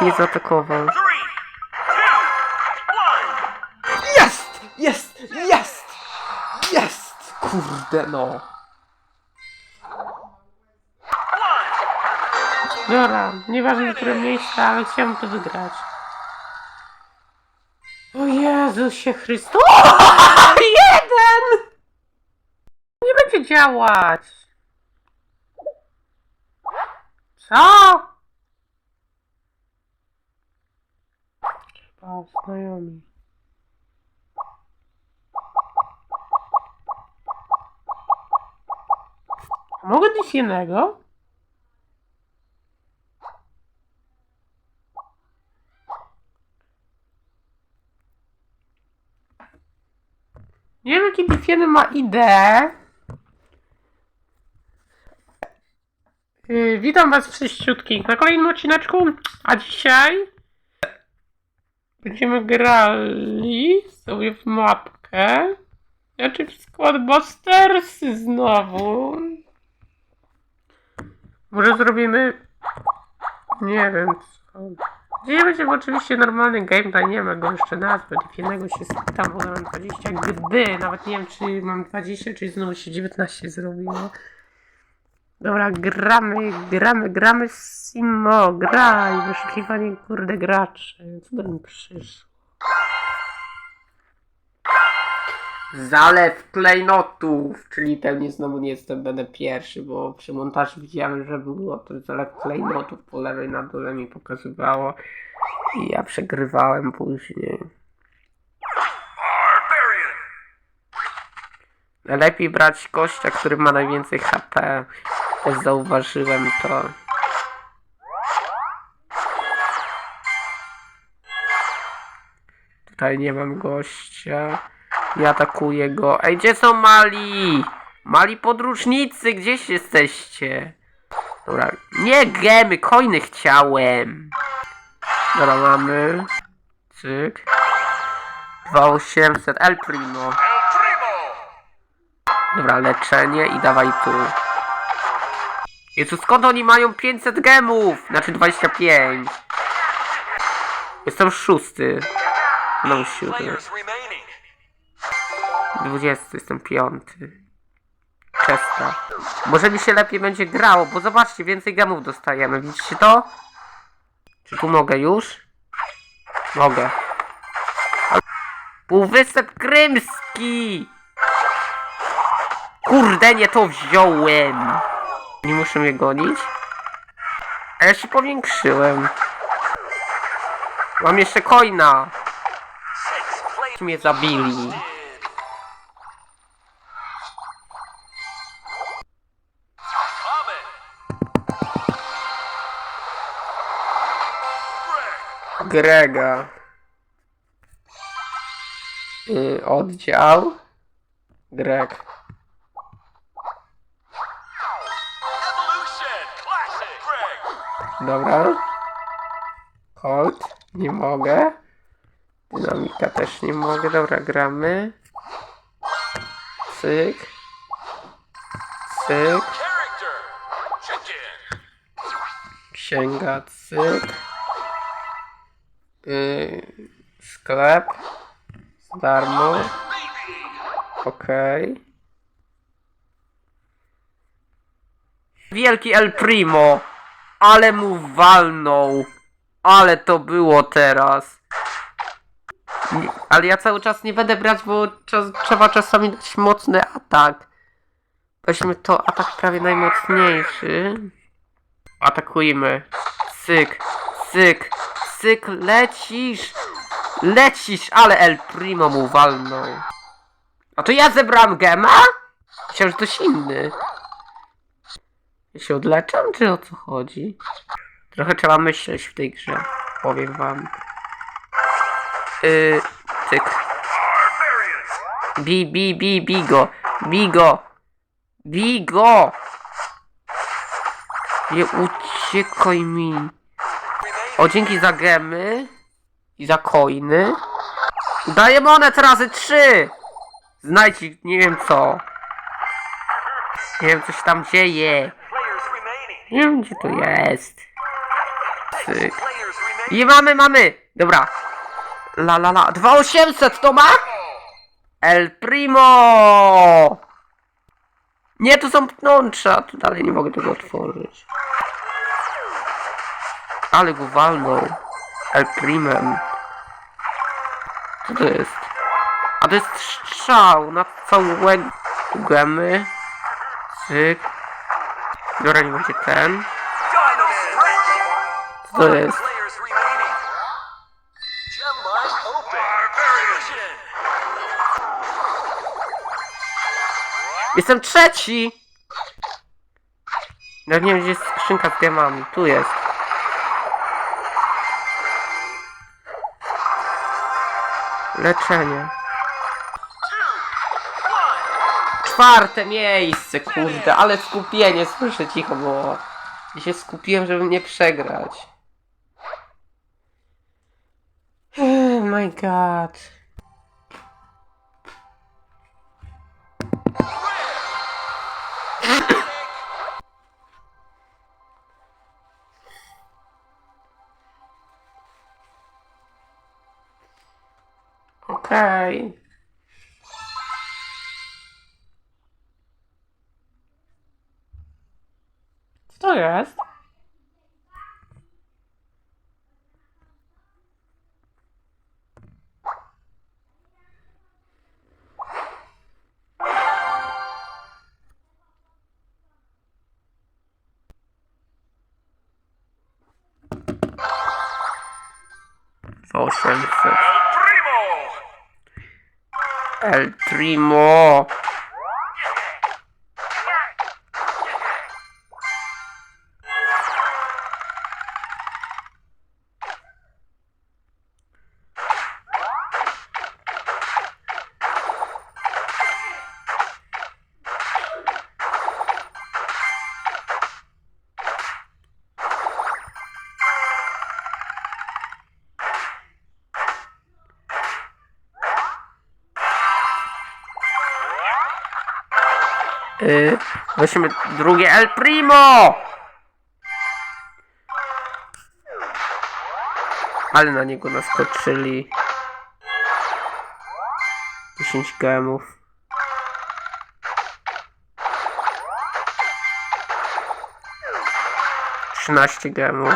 nie zaatakował. Jest! Jest! Jest! Jest! Kurde no. Dobra, nieważne w którym miejscu, ale chciałem to wygrać. O Jezusie Chrystu! Jeden! Nie będzie działać. Co? Chyba znajomi. A Mogę coś innego? Nie wiem, jaki Diffieny ma ideę. Yy, witam was wszyściutkich na kolejnym odcineczku, a dzisiaj będziemy grali sobie w mapkę. Znaczy w Squadbusters znowu. Może zrobimy... Nie wiem co. Dzisiaj będzie oczywiście normalny gameplay, nie ma go jeszcze nazwy. Jednego się spytam, bo mam 20 gdy, nawet nie wiem czy mam 20, czy znowu się 19 zrobiło. Dobra, gramy, gramy, gramy Simo, graj, wyszukiwanie kurde graczy. Co do mi przyszło? Zalew klejnotów, czyli ten nie znowu nie jestem, będę pierwszy, bo przy montażu widziałem, że było to zalew klejnotów po lewej na dole mi pokazywało i ja przegrywałem później. Lepiej brać gościa, który ma najwięcej HP. Też zauważyłem to. Tutaj nie mam gościa. Nie atakuję go. Ej, gdzie są mali? Mali podróżnicy, gdzieś jesteście? Dobra, nie gemy, coiny chciałem. Dobra, mamy. Cyk. 2800, El Primo. El Primo. Dobra, leczenie i dawaj tu. Jezu, skąd oni mają 500 gemów? Znaczy 25. Jestem szósty. No siódmy. 20, jestem piąty. Czesta. Może mi się lepiej będzie grało, bo zobaczcie, więcej gemów dostajemy. Widzicie to? Czy tu mogę już? Mogę. Półwysep Krymski! Kurde, nie to wziąłem! Nie muszę mnie gonić? A ja się powiększyłem. Mam jeszcze coina! Mnie zabili. Grega. Y, oddział. Greg. Dobra. Colt. Nie mogę. Dynamika też nie mogę. Dobra, gramy. Cyk. Cyk. Księga. Cyk. Y, sklep. Z darmo. Okej. Wielki El Primo! Ale mu walnął! Ale to było teraz! Ale ja cały czas nie będę brać, bo czas, trzeba czasami dać mocny atak. Weźmy to atak prawie najmocniejszy. Atakujmy. Syk, syk, syk, lecisz! Lecisz, ale El Primo mu walnął. A to ja zebrałem gema? Myślałem, że ktoś inny. Się odleczam, czy o co chodzi? Trochę trzeba myśleć w tej grze. Powiem wam. Yy. Barbarian. Bi, bi, bi, bigo. Bigo. Bigo. Nie uciekaj mi. O, dzięki za gemy. I za coiny. Daję monet razy trzy. Znajdź, nie wiem co. Nie wiem, co się tam dzieje. Nie wiem, gdzie to jest. Cyk. I mamy, mamy! Dobra. La la la. 2800 to ma? El Primo! Nie, to są pnącza. Tu dalej nie mogę tego otworzyć. Ale go. El Primem. Co to jest? A to jest strzał na całe gemy. Cyk. Dobra, nie będzie ten. Co to jest? Jestem trzeci! Ja nie wiem, gdzie jest skrzynka z gemami. Tu jest. Leczenie. Czwarte miejsce, kurde, ale skupienie, słyszę cicho było. Ja się skupiłem, żeby nie przegrać. Oh my god. Osiemset. Primo. El Primo. Yy, weźmy drugie El Primo! Ale na niego naskoczyli. 10 gemów. Trzynaście gemów.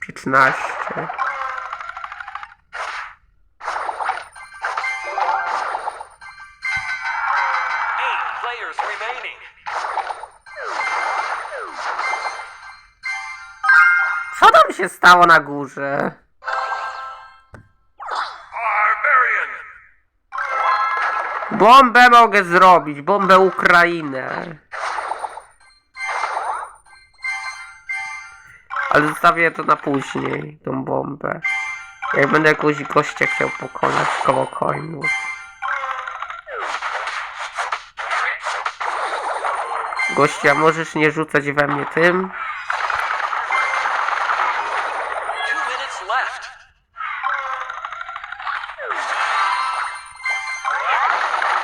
Piętnaście. Players remaining. Co tam się stało na górze? Barbarian. Bombę mogę zrobić, bombę Ukrainę. Ale zostawię to na później, tą bombę. Jak będę jakiegoś gościa chciał pokonać koło coinów. Gościa, możesz nie rzucać we mnie tym?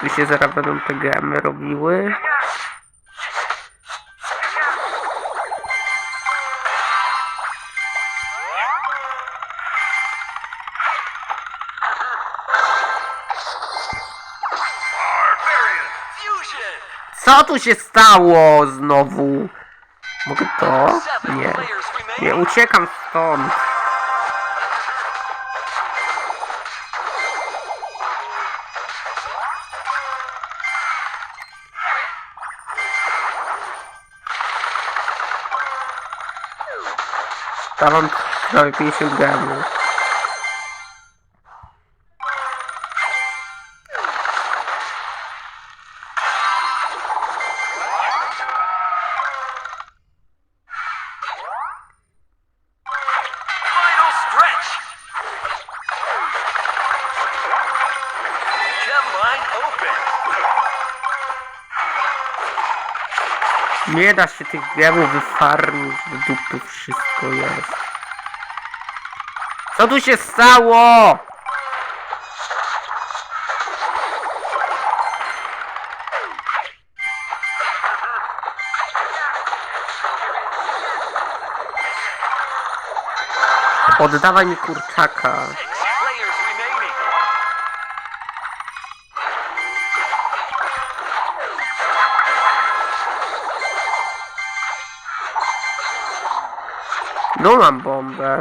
Tu się zaraz będą te gemy robiły. Co tu się stało znowu? Mogę to? Nie. Nie, uciekam stąd. Dawam prawie 50 gramów. Nie da się tych diabłów wyfarmić do dupy, wszystko jest. Co tu się stało? Oddawaj mi kurczaka. No mam bombę.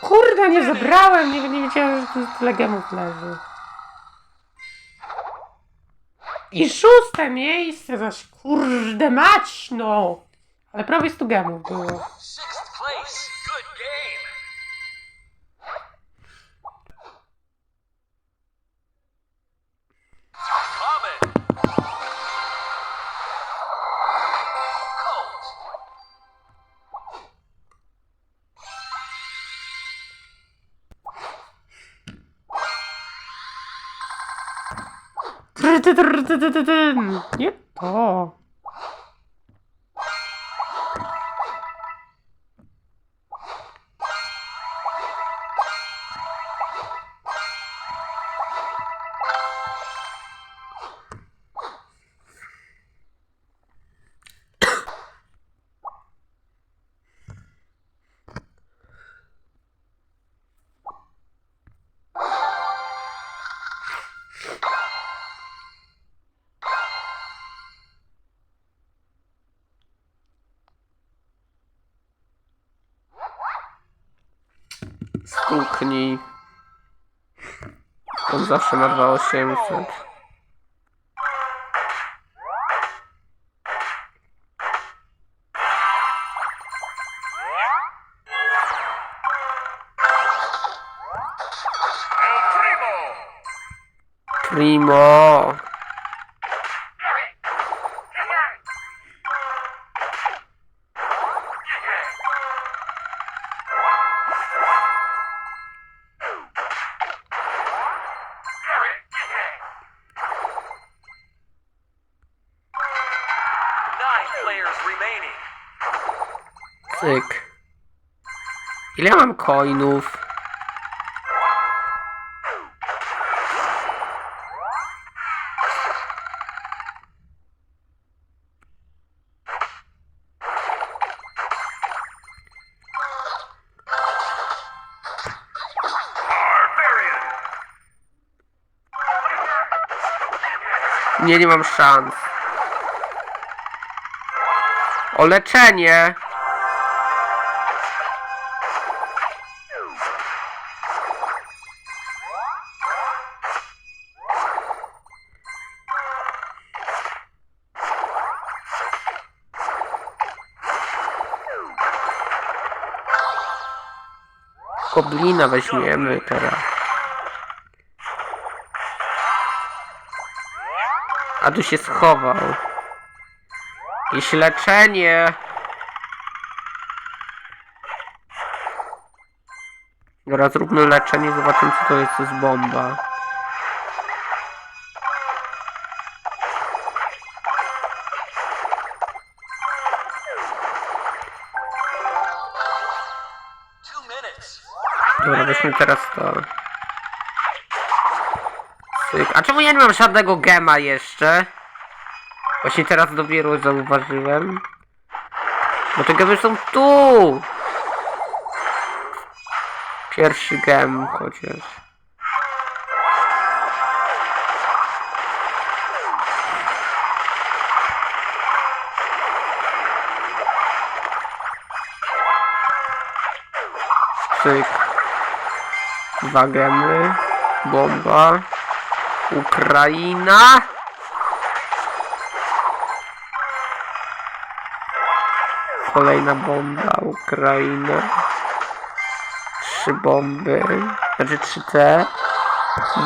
Kurde, nie zebrałem, nie, nie wiedziałem, że tu tyle gemów leży. I szóste miejsce zaś, kurde mać, no! Ale prawie 100 gemów było. Nie to. Stuknij. On zawsze ma 2800. Cyk. Ile mam coinów? Nie, nie mam szans. O leczenie! Goblina weźmiemy teraz. A tu się schował. Jakieś leczenie. Dobra, zróbmy leczenie, zobaczymy co to jest, to jest bomba. Dobra, weźmy teraz to. Cyk. A czemu ja nie mam żadnego gema jeszcze? Właśnie teraz dopiero zauważyłem. Bo te gemy są tu! Pierwszy gem chociaż. Cyk. Dwa gemy. Bomba. Ukraina. Kolejna bomba. Ukraina. Trzy bomby. Znaczy 3T.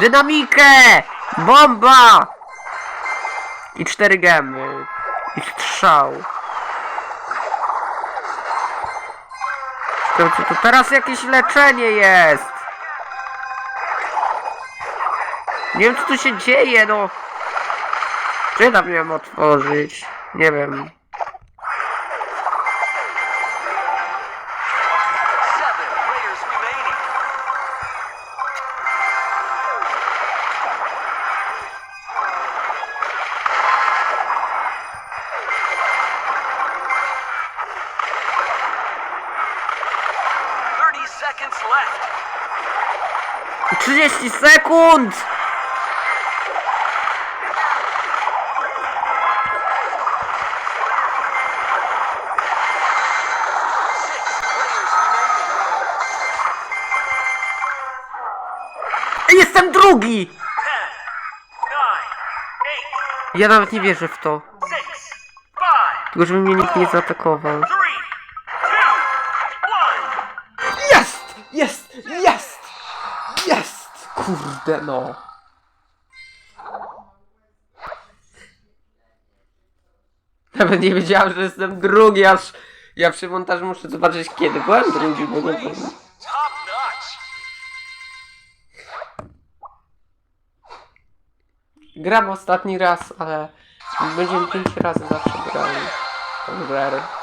Dynamikę! Bomba! I cztery gemy. I strzał. To, to, to teraz jakieś leczenie jest. Nie wiem, co tu się dzieje, no. Czy tam miałem otworzyć? Nie wiem. Trzydzieści sekund! Drugi! Ja nawet nie wierzę w to. Tylko żeby mnie nikt nie zaatakował. Jest! Jest! Jest! Jest! Kurde no. Nawet nie wiedziałem, że jestem drugi, aż ja przy montażu muszę zobaczyć kiedy byłem drugi, bo nie wiem. Gram ostatni raz, ale będziemy pięć razy zawsze grali. Rare.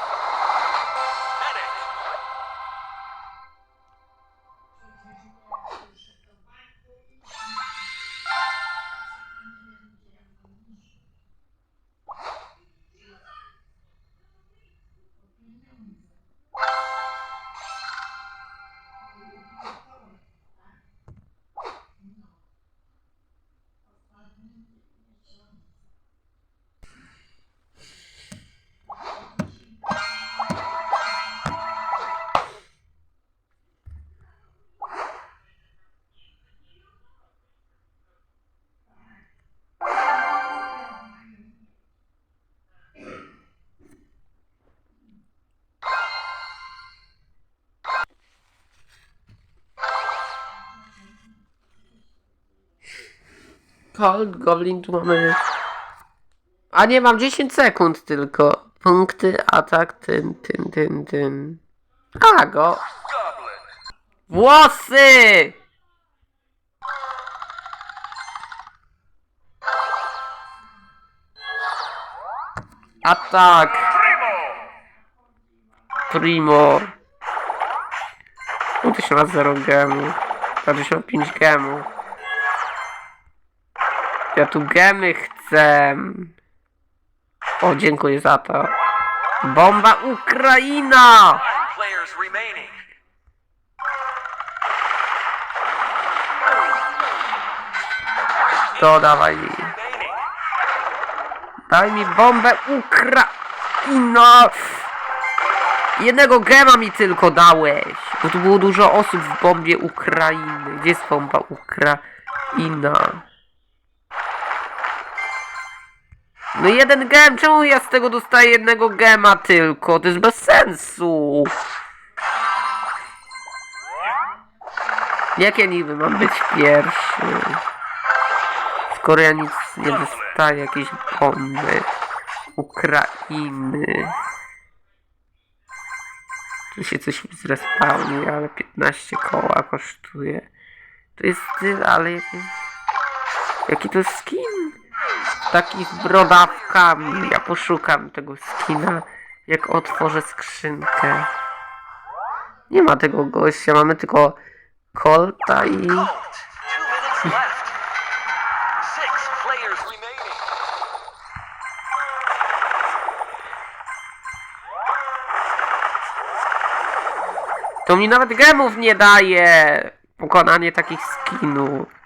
Cold Goblin tu mamy. A nie, mam 10 sekund tylko. Punkty, atak, tyn, tyn, tyn, tyn. A go. Włosy! Atak! Primo. Primo. No to się ma 0 gemu. To się ma 5 gemu. Ja tu gemy chcę. O, dziękuję za to. Bomba Ukraina! To dawaj mi. Daj mi bombę Ukraina! Jednego gema mi tylko dałeś. Bo tu było dużo osób w bombie Ukrainy. Gdzie jest bomba Ukraina? No jeden gem, czemu ja z tego dostaję jednego gema tylko? To jest bez sensu. Jak ja niby mam być pierwszy? Skoro ja nic nie dostaję, jakieś bomby Ukrainy. Tu się coś zrespawni, ale 15 koła kosztuje. To jest tyle, ale jaki... Jaki to skin? Taki z brodawkami. Ja poszukam tego skina, jak otworzę skrzynkę. Nie ma tego gościa, mamy tylko Colta i... To mi nawet gemów nie daje! Pokonanie takich skinów.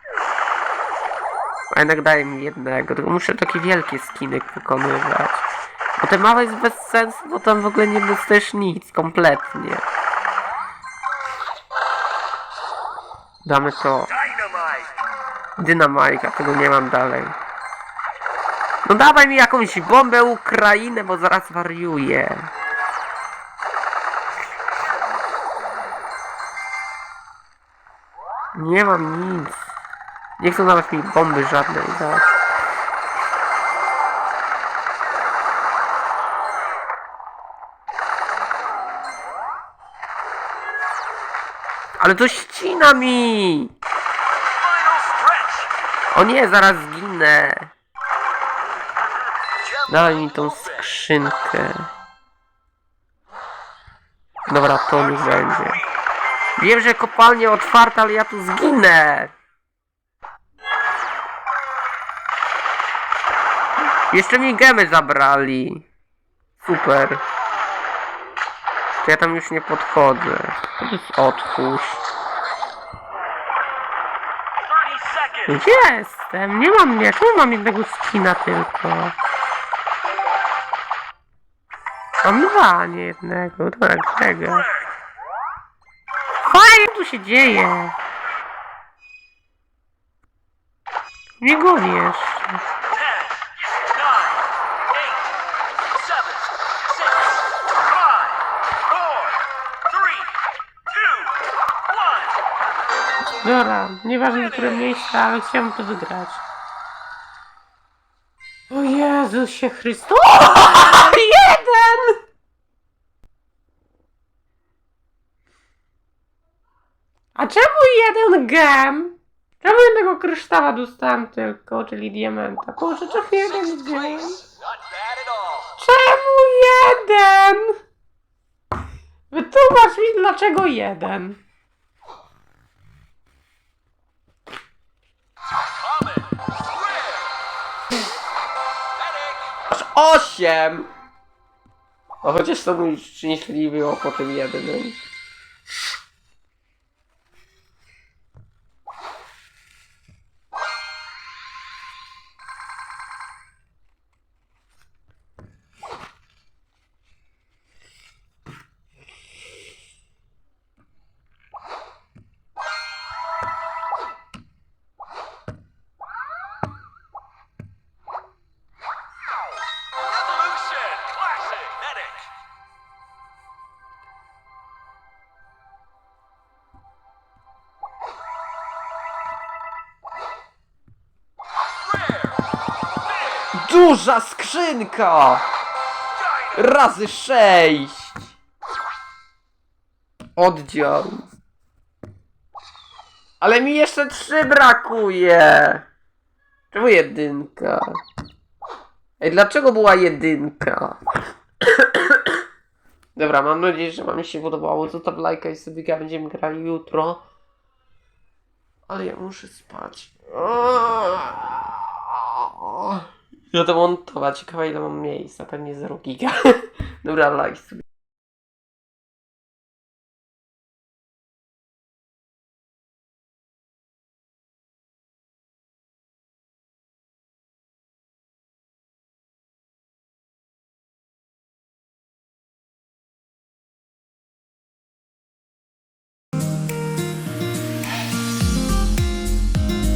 A jednak daje mi jednego, tylko muszę takie wielkie skiny pokonywać. Bo te małe jest bez sensu, bo tam w ogóle nie dostajesz nic, kompletnie. Damy to. Dynamajka, tego nie mam dalej. No dawaj mi jakąś bombę Ukrainę, bo zaraz wariuję. Nie mam nic. Nie chcą nawet mi bomby żadnej dać. Ale to ścina mi! O nie, zaraz zginę. Dawaj mi tą skrzynkę. Dobra, to niech będzie. Wiem, że kopalnia otwarta, ale ja tu zginę. Jeszcze mi gemy zabrali. Super. To ja tam już nie podchodzę. To jest otwórz? Gdzie jestem? Nie mam mnie. Czemu mam jednego skina tylko? Mam dwa, nie jednego. Dobra, Grega. Fajnie tu się dzieje. Nie go wiesz. Dobra, nieważne które miejsce, ale chciałem to wygrać. O Jezusie Chrystu. Jeden! A czemu jeden gem? Czemu jednego kryształa dostałem tylko, czyli diamenta? Boże, czemu jeden gem? Czemu jeden? Wytłumacz mi dlaczego jeden. Osiem! No chociaż to mój szczęśliwy o po tym jednym. Duża skrzynka! Razy sześć! Oddział. Ale mi jeszcze trzy brakuje! Czemu jedynka? Ej, dlaczego była jedynka? Dobra, mam nadzieję, że wam się podobało. Zostaw lajka i sobie będziemy grali jutro. Ale ja muszę spać. Ja to montować. Ciekawe ile mam miejsca. Pewnie 0 giga. Dobra, like sobie.